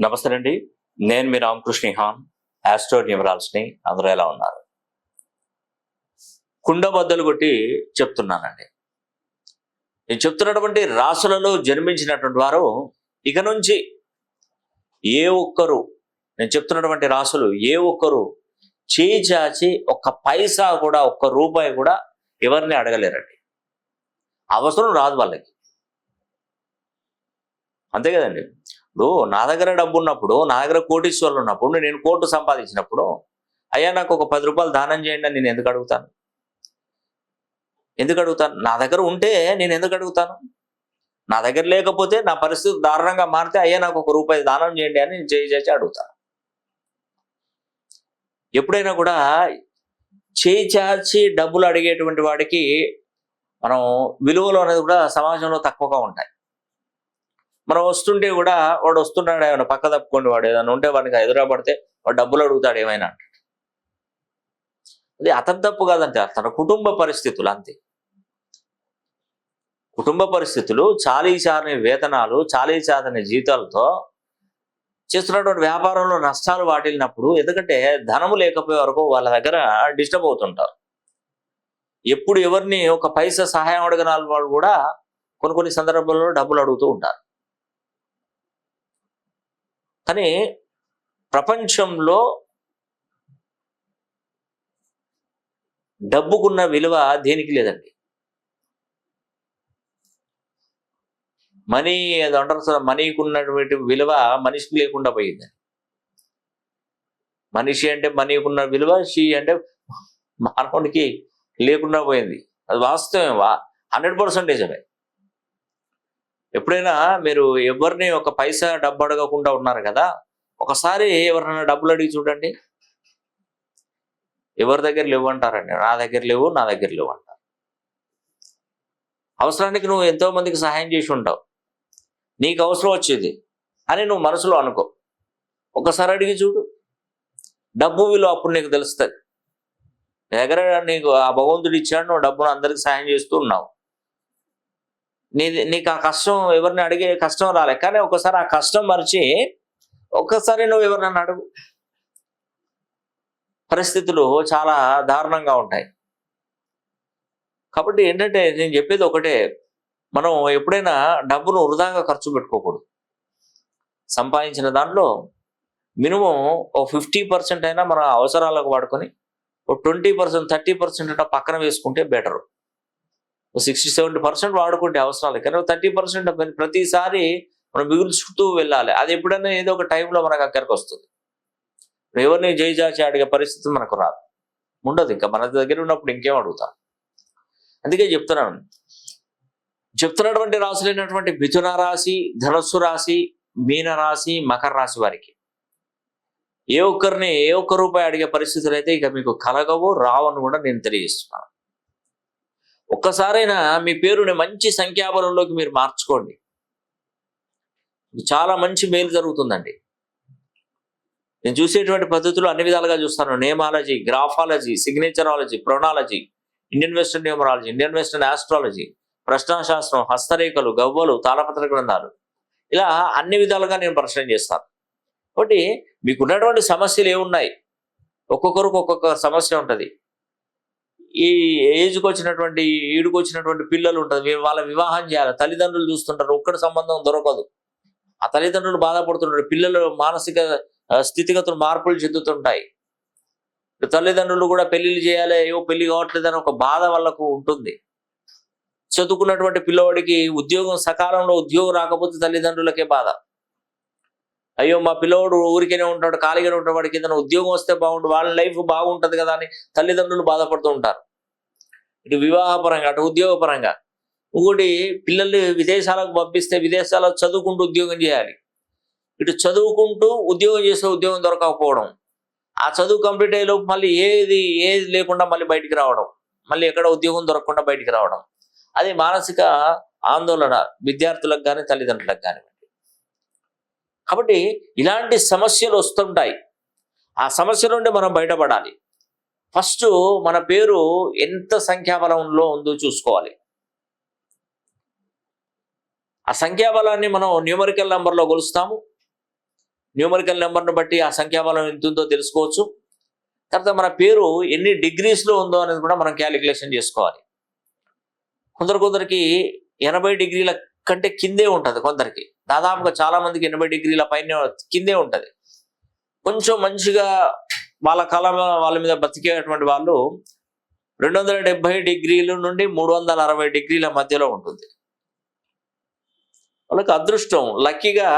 నమస్తే అండి నేను మీ రామకృష్ణ హాన్ ఆస్ట్రో న్యూమరాల్స్ని అందరూ ఎలా ఉన్నారు? కుండ బద్దలు కొట్టి చెప్తున్నానండి. నేను చెప్తున్నటువంటి రాసులలో జన్మించినటువంటి వారు ఇక నుంచి ఏ ఒక్కరు నేను చెప్తున్నటువంటి రాసులు ఏ ఒక్కరు చేయి చాచి ఒక్క పైసా కూడా ఒక్క రూపాయి కూడా ఎవరిని అడగలేరండి. అవసరం రాదు వాళ్ళకి. అంతే కదండి. ఇప్పుడు నా దగ్గర డబ్బు ఉన్నప్పుడు నా దగ్గర కోటీశ్వర్లు ఉన్నప్పుడు నేను కోటు సంపాదించినప్పుడు అయ్యా నాకు ఒక పది రూపాయలు దానం చేయండి అని నేను ఎందుకు అడుగుతాను? ఎందుకు అడుగుతాను? నా దగ్గర ఉంటే నేను ఎందుకు అడుగుతాను? నా దగ్గర లేకపోతే నా పరిస్థితి దారుణంగా మారితే అయ్యా నాకు ఒక రూపాయి దానం చేయండి అని నేను చేయి చేసి అడుగుతాను. ఎప్పుడైనా కూడా చేయి చాచి డబ్బులు అడిగేటువంటి వాడికి మనం విలువలు అనేది కూడా సమాజంలో తక్కువగా ఉంటాయి. మనం వస్తుంటే కూడా వాడు వస్తున్నాడు ఏమైనా పక్క తప్పుకోండి వాడు ఏదైనా ఉంటే వాడికి ఎదురబడితే వాడు డబ్బులు అడుగుతాడు ఏమైనా అది అతని తప్పు కాదంటే తన కుటుంబ పరిస్థితులు అంతే. కుటుంబ పరిస్థితులు చాలీ చాలని వేతనాలు చాలీ చాలని జీతాలతో చేస్తున్నటువంటి వ్యాపారంలో నష్టాలు వాటిల్లినప్పుడు ఎందుకంటే ధనము లేకపోయే వరకు వాళ్ళ దగ్గర డిస్టర్బ్ అవుతుంటారు. ఎప్పుడు ఎవరిని ఒక పైసా సహాయం అడగని వాళ్ళు కూడా కొన్ని కొన్ని సందర్భాల్లో డబ్బులు అడుగుతూ ఉంటారు. కానీ ప్రపంచంలో డబ్బుకున్న విలువ దేనికి లేదండి. మనీ అది అంటారు సార్ మనీకి ఉన్నటువంటి విలువ మనిషికి లేకుండా పోయింది. మనిషి అంటే మనీకి ఉన్న విలువ షీ అంటే మానవునికి లేకుండా పోయింది. అది వాస్తవమే వా హండ్రెడ్ పర్సెంటేజ్ అవే ఎప్పుడైనా మీరు ఎవరిని ఒక పైసా డబ్బు అడగకుండా ఉన్నారు కదా? ఒకసారి ఎవరైనా డబ్బులు అడిగి చూడండి. ఎవరి దగ్గర లేవు అంటారండి. నా దగ్గర లేవు నా దగ్గర లేవు అంటారు. అవసరానికి నువ్వు ఎంతో మందికి సహాయం చేసి ఉంటావు నీకు అవసరం వచ్చేది అని నువ్వు మనసులో అనుకో. ఒకసారి అడిగి చూడు. డబ్బు విలువ అప్పుడు నీకు తెలుస్తుంది. దగ్గర నీకు ఆ భగవంతుడు ఇచ్చాడు నువ్వు డబ్బును అందరికి సహాయం చేస్తూ ఉన్నావు. నీ నీకు ఆ కష్టం ఎవరిని అడిగే కష్టం రాలే. కానీ ఒకసారి ఆ కష్టం మరిచి ఒక్కసారి నువ్వు ఎవరినైనా అడుగు. పరిస్థితులు చాలా దారుణంగా ఉంటాయి. కాబట్టి ఏంటంటే నేను చెప్పేది ఒకటే. మనం ఎప్పుడైనా డబ్బును వృధాగా ఖర్చు పెట్టుకోకూడదు. సంపాదించిన దాంట్లో మినిమం ఓ ఫిఫ్టీ పర్సెంట్ అయినా మన అవసరాలకు వాడుకొని ఓ ట్వంటీ పర్సెంట్ థర్టీ పర్సెంట్ అయినా పక్కన వేసుకుంటే బెటర్. సిక్స్టీ సెవెంటీ పర్సెంట్ వాడుకుంటే అవసరాలు. కానీ థర్టీ పర్సెంట్ ప్రతిసారి మనం మిగుల్చుతూ వెళ్ళాలి. అది ఎప్పుడైనా ఏదో ఒక టైంలో మనకు అక్కడికి వస్తుంది. ఎవరిని జైజాచి అడిగే పరిస్థితి మనకు రాదు. ఉండదు ఇంకా. మన దగ్గర ఉన్నప్పుడు ఇంకేం అడుగుతాం? అందుకే చెప్తున్నాను. చెప్తున్నటువంటి రాశులైనటువంటి మిథున రాశి ధనస్సు రాశి మీన రాశి మకర రాశి వారికి ఏ ఒక్కరిని ఏ ఒక్క రూపాయి అడిగే పరిస్థితులు అయితే ఇక మీకు కలగవు రావని కూడా నేను తెలియజేస్తున్నాను. ఒక్కసారైనా మీ పేరుని మంచి సంఖ్యాబలంలోకి మీరు మార్చుకోండి. చాలా మంచి మేలు జరుగుతుందండి. నేను చూసేటువంటి పద్ధతులు అన్ని విధాలుగా చూస్తాను. Nameology graphology signatureology ప్రొనాలజీ Indian western numerology Indian western astrology ప్రశ్నాశాస్త్రం హస్తరేఖలు గవ్వలు తాళపత్ర గ్రంథాలు. ఇలా అన్ని విధాలుగా నేను ప్రశ్న చేస్తాను. కాబట్టి మీకున్నటువంటి సమస్యలు ఏమున్నాయి? ఒక్కొక్కరికి ఒక్కొక్క సమస్య ఉంటుంది. ఈ ఏజ్కి వచ్చినటువంటి ఈడుకు వచ్చినటువంటి పిల్లలు ఉంటుంది. వాళ్ళ వివాహం చేయాలి. తల్లిదండ్రులు చూస్తుంటారు. ఒక్కడి సంబంధం దొరకదు. ఆ తల్లిదండ్రులు బాధపడుతుంటారు. పిల్లలు మానసిక స్థితిగతులు మార్పులు చెందుతుంటాయి. తల్లిదండ్రులు కూడా పెళ్ళిళ్ళు చేయాలి. ఏవో పెళ్ళి కావట్లేదని ఒక బాధ వాళ్ళకు ఉంటుంది. చదువుకున్నటువంటి పిల్లవాడికి ఉద్యోగం సకాలంలో ఉద్యోగం రాకపోతే తల్లిదండ్రులకే బాధ. అయ్యో మా పిల్లవాడు ఊరికేనే ఉంటాడు ఖాళీగానే ఉంటాడు వాడికి ఏదైనా ఉద్యోగం వస్తే బాగుండు వాళ్ళ లైఫ్ బాగుంటుంది కదా అని తల్లిదండ్రులు బాధపడుతూ ఉంటారు. ఇటు వివాహపరంగా అటు ఉద్యోగపరంగా. ఇంకోటి పిల్లల్ని విదేశాలకు పంపిస్తే విదేశాలకు చదువుకుంటూ ఉద్యోగం చేయాలి. ఇటు చదువుకుంటూ ఉద్యోగం చేసే ఉద్యోగం దొరకకపోవడం. ఆ చదువు కంప్లీట్ అయ్యేలోపు మళ్ళీ ఏది ఏది లేకుండా మళ్ళీ బయటికి రావడం. మళ్ళీ ఎక్కడ ఉద్యోగం దొరకకుండా బయటికి రావడం. అది మానసిక ఆందోళన విద్యార్థులకు కానీ తల్లిదండ్రులకు కానివ్వండి కాబట్టి ఇలాంటి సమస్యలు వస్తుంటాయి. ఆ సమస్య నుండి మనం బయటపడాలి. ఫస్ట్ మన పేరు ఎంత సంఖ్యాబలంలో ఉందో చూసుకోవాలి. ఆ సంఖ్యాబలాన్ని మనం న్యూమరికల్ నెంబర్లో కొలుస్తాము. న్యూమరికల్ నెంబర్ను బట్టి ఆ సంఖ్యాబలం ఎంత ఉందో తెలుసుకోవచ్చు. తర్వాత మన పేరు ఎన్ని డిగ్రీస్లో ఉందో అనేది కూడా మనం క్యాలిక్యులేషన్ చేసుకోవాలి. కొందరు కొందరికి ఎనభై డిగ్రీల కంటే కిందే ఉంటుంది కొందరికి. దాదాపుగా చాలా మందికి ఎనభై డిగ్రీల పైన కిందే ఉంటుంది. కొంచెం మంచిగా వాళ్ళ కాలం వాళ్ళ మీద బతికేటువంటి వాళ్ళు రెండు వందల డెబ్బై డిగ్రీల నుండి మూడు వందల అరవై డిగ్రీల మధ్యలో ఉంటుంది. వాళ్ళకి అదృష్టం. లక్కీగా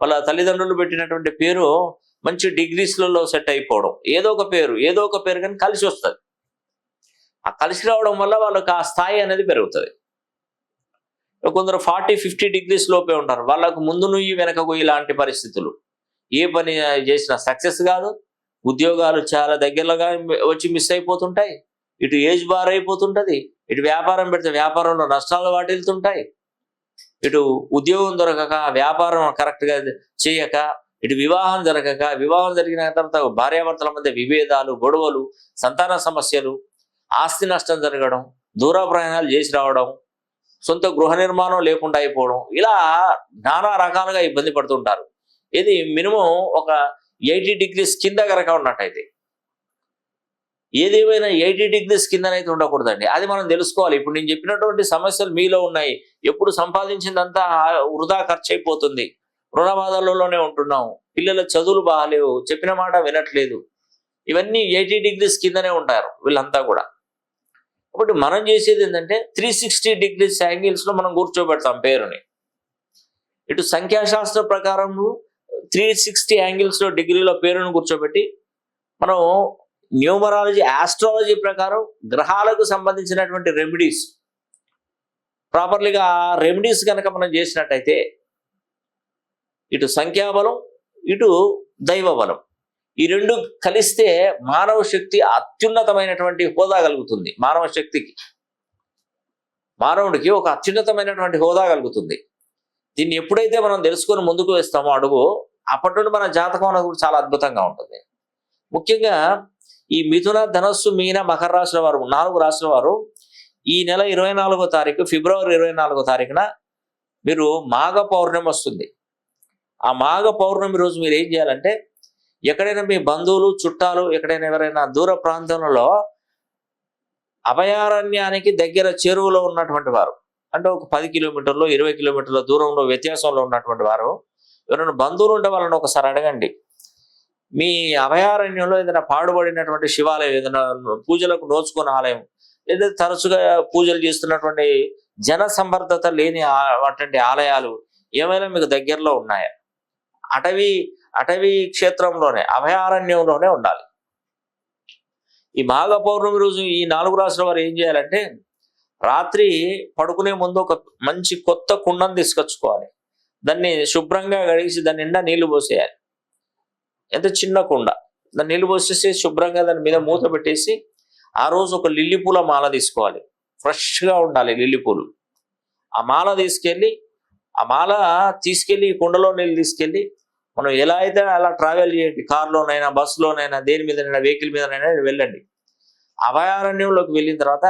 వాళ్ళ తల్లిదండ్రులు పెట్టినటువంటి పేరు మంచి డిగ్రీస్లలో సెట్ అయిపోవడం. ఏదో ఒక పేరు ఏదో ఒక పేరు కానీ కలిసి వస్తుంది. ఆ కలిసి రావడం వల్ల వాళ్ళకి ఆ స్థాయి అనేది పెరుగుతుంది. కొందరు ఫార్టీ ఫిఫ్టీ డిగ్రీస్ లోపే ఉంటారు వాళ్ళకు ముందు నుయ్యి వెనకకు ఇలాంటి పరిస్థితులు. ఏ పని చేసినా సక్సెస్ కాదు. ఉద్యోగాలు చాలా దగ్గరగా వచ్చి మిస్ అయిపోతుంటాయి. ఇటు ఏజ్ బార్ అయిపోతుంటుంది. ఇటు వ్యాపారం పెడితే వ్యాపారంలో నష్టాలు వాటిల్తుంటాయి. ఇటు ఉద్యోగం దొరకక వ్యాపారం కరెక్ట్గా చేయక ఇటు వివాహం జరగక వివాహం జరిగిన తర్వాత భార్యాభర్తల మధ్య విభేదాలు గొడవలు సంతాన సమస్యలు ఆస్తి నష్టం జరగడం దూర ప్రయాణాలు చేసి రావడం సొంత గృహ నిర్మాణం లేకుండా అయిపోవడం. ఇలా నానా రకాలుగా ఇబ్బంది పడుతుంటారు. ఇది మినిమం ఒక ఎయిటీ డిగ్రీస్ కింద కనుక ఉన్నట్టయితే. ఏదేమైనా ఎయిటీ డిగ్రీస్ కిందనైతే ఉండకూడదండి. అది మనం తెలుసుకోవాలి. ఇప్పుడు నేను చెప్పినటువంటి సమస్యలు మీలో ఉన్నాయి. ఎప్పుడు సంపాదించిందంతా వృధా ఖర్చు అయిపోతుంది రుణబాధలలోనే ఉంటున్నాం పిల్లల చదువులు బాగాలేవు. చెప్పిన మాట వినట్లేదు. ఇవన్నీ ఎయిటీ డిగ్రీస్ కిందనే ఉంటారు వీళ్ళంతా కూడా. కాబట్టి మనం చేసేది ఏంటంటే త్రీ సిక్స్టీ డిగ్రీస్ యాంగిల్స్లో మనం కూర్చోబెడతాం పేరుని. ఇటు సంఖ్యాశాస్త్ర ప్రకారం త్రీ సిక్స్టీ యాంగిల్స్లో డిగ్రీలో పేరును కూర్చోబెట్టి మనం న్యూమరాలజీ ఆస్ట్రాలజీ ప్రకారం గ్రహాలకు సంబంధించినటువంటి రెమెడీస్ ప్రాపర్లీగా రెమెడీస్ కనుక మనం చేసినట్టయితే ఇటు సంఖ్యాబలం ఇటు దైవ బలం ఈ రెండు కలిస్తే మానవ శక్తి అత్యున్నతమైనటువంటి హోదా కలుగుతుంది మానవ శక్తికి. మానవుడికి ఒక అత్యున్నతమైనటువంటి హోదా కలుగుతుంది. దీన్ని ఎప్పుడైతే మనం తెలుసుకొని ముందుకు వేస్తామో అడుగు అప్పటి నుండి మన జాతకం అనేది కూడా చాలా అద్భుతంగా ఉంటుంది. ముఖ్యంగా ఈ మిథున ధనస్సు మీన మకర రాశుల వారు నాలుగు రాశుల వారు ఈ నెల ఇరవై నాలుగో తారీఖు ఫిబ్రవరి ఇరవై నాలుగో తారీఖున మీరు మాఘ పౌర్ణమి వస్తుంది. ఆ మాఘ పౌర్ణమి రోజు మీరు ఏం చేయాలంటే ఎక్కడైనా మీ బంధువులు చుట్టాలు ఎక్కడైనా ఎవరైనా దూర ప్రాంతంలో అభయారణ్యానికి దగ్గర చెరువులో ఉన్నటువంటి వారు అంటే ఒక పది కిలోమీటర్లు ఇరవై కిలోమీటర్ల దూరంలో వ్యత్యాసంలో ఉన్నటువంటి వారు ఎవరైనా బంధువులు ఉంటే వాళ్ళని ఒకసారి అడగండి. మీ అభయారణ్యంలో ఏదైనా పాడుబడినటువంటి శివాలయం ఏదైనా పూజలకు నోచుకున్న ఆలయం లేదా తరచుగా పూజలు చేస్తున్నటువంటి జన సంబర్ధత లేని అటువంటి ఆలయాలు ఏమైనా మీకు దగ్గరలో ఉన్నాయా? అటవీ అటవీ క్షేత్రంలోనే అభయారణ్యంలోనే ఉండాలి. ఈ మాఘ పౌర్ణమి రోజు ఈ నాలుగు రాసుల వారు ఏం చేయాలంటే రాత్రి పడుకునే ముందు ఒక మంచి కొత్త కుండను తీసుకొచ్చుకోవాలి. దాన్ని శుభ్రంగా కడిగేసి దాని నిండా నీళ్ళు పోసేయాలి. ఎంత చిన్న కుండ. దాన్ని నీళ్ళు పోసేసి శుభ్రంగా దాని మీద మూత పెట్టేసి ఆ రోజు ఒక లిల్లీ పూల మాల తీసుకోవాలి. ఫ్రెష్గా ఉండాలి లిల్లీ పూలు. ఆ మాల తీసుకెళ్ళి ఆ మాల తీసుకెళ్ళి ఈ కుండలో నీళ్ళు తీసుకెళ్ళి మనం ఎలా అయితే అలా ట్రావెల్ చేయండి కార్లోనైనా బస్సులోనైనా దేని మీదనైనా వెహికల్ మీదనైనా వెళ్ళండి. అభయారణ్యంలోకి వెళ్ళిన తర్వాత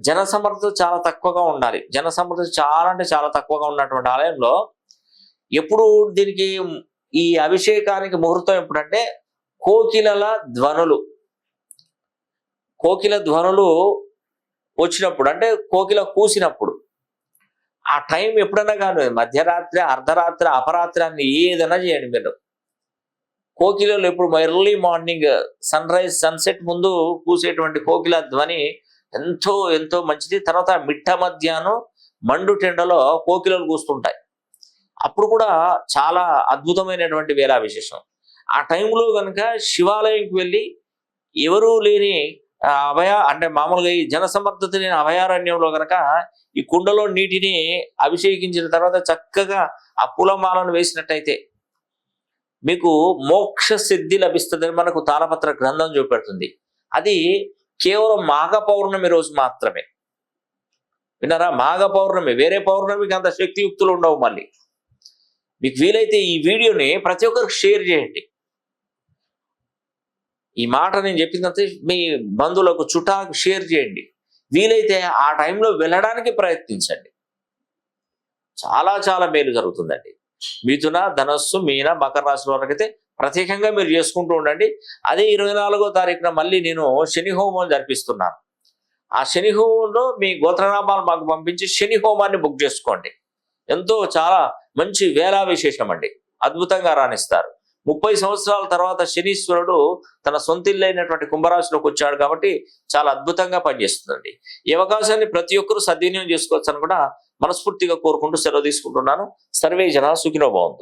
జనసమర్థత చాలా తక్కువగా ఉండాలి. జనసమర్థత చాలా అంటే చాలా తక్కువగా ఉన్నటువంటి ఆలయంలో ఎప్పుడు దీనికి ఈ అభిషేకానికి ముహూర్తం ఎప్పుడంటే కోకిలల ధ్వనులు. కోకిల ధ్వనులు వచ్చినప్పుడు అంటే కోకిల కూసినప్పుడు. ఆ టైం ఎప్పుడైనా కానీ మధ్యరాత్రి అర్ధరాత్రి అపరాత్రి అని ఏదైనా చేయండి మీరు. కోకిలలో ఎప్పుడు early morning sun rise sunset ముందు కూసేటువంటి కోకిల ధ్వని ఎంతో ఎంతో మంచిది. తర్వాత మిట్ట మధ్యాహ్నం మండు టెండలో కోకిలలు కూస్తుంటాయి. అప్పుడు కూడా చాలా అద్భుతమైనటువంటి వేళా విశేషం ఆ టైంలో కనుక శివాలయంకి వెళ్ళి ఎవరూ లేని అభయ అంటే మామూలుగా ఈ జనసమర్థత లేని అభయారణ్యంలో కనుక ఈ కుండలో నీటిని అభిషేకించిన తర్వాత చక్కగా ఆ పూలమాలను వేసినట్టయితే మీకు మోక్ష సిద్ధి లభిస్తుందని మనకు తాళపత్ర గ్రంథం చూపెడుతుంది. అది కేవలం మాఘ పౌర్ణమి రోజు మాత్రమే. విన్నారా? మాఘ పౌర్ణమి. వేరే పౌర్ణమికి అంత శక్తియుక్తులు ఉండవు మళ్ళీ. మీకు వీలైతే ఈ వీడియోని ప్రతి ఒక్కరికి షేర్ చేయండి. ఈ మాట నేను చెప్పినంత మీ బంధువులకు చుటాకు షేర్ చేయండి. వీలైతే ఆ టైంలో వెళ్ళడానికి ప్రయత్నించండి. చాలా చాలా మేలు జరుగుతుందండి. మిథున ధనస్సు మీన మకర రాశి వరకైతే ప్రత్యేకంగా మీరు చేసుకుంటూ ఉండండి. అదే ఇరవై నాలుగో తారీఖున మళ్ళీ నేను శని హోమం జరిపిస్తున్నాను. ఆ శని హోమంలో మీ గోత్రనామాలు మాకు పంపించి శని హోమాన్ని బుక్ చేసుకోండి. ఎంతో చాలా మంచి వేలా విశేషం అండి అద్భుతంగా రాణిస్తారు. ముప్పై సంవత్సరాల తర్వాత శనీశ్వరుడు తన సొంతిల్లైనటువంటి అయినటువంటి కుంభరాశిలోకి వచ్చాడు కాబట్టి చాలా అద్భుతంగా పనిచేస్తుందండి. ఈ అవకాశాన్ని ప్రతి ఒక్కరూ సద్వినియోగం చేసుకోవచ్చు అని కూడా మనస్ఫూర్తిగా కోరుకుంటూ సెలవు తీసుకుంటున్నాను. సర్వే జన సుఖినో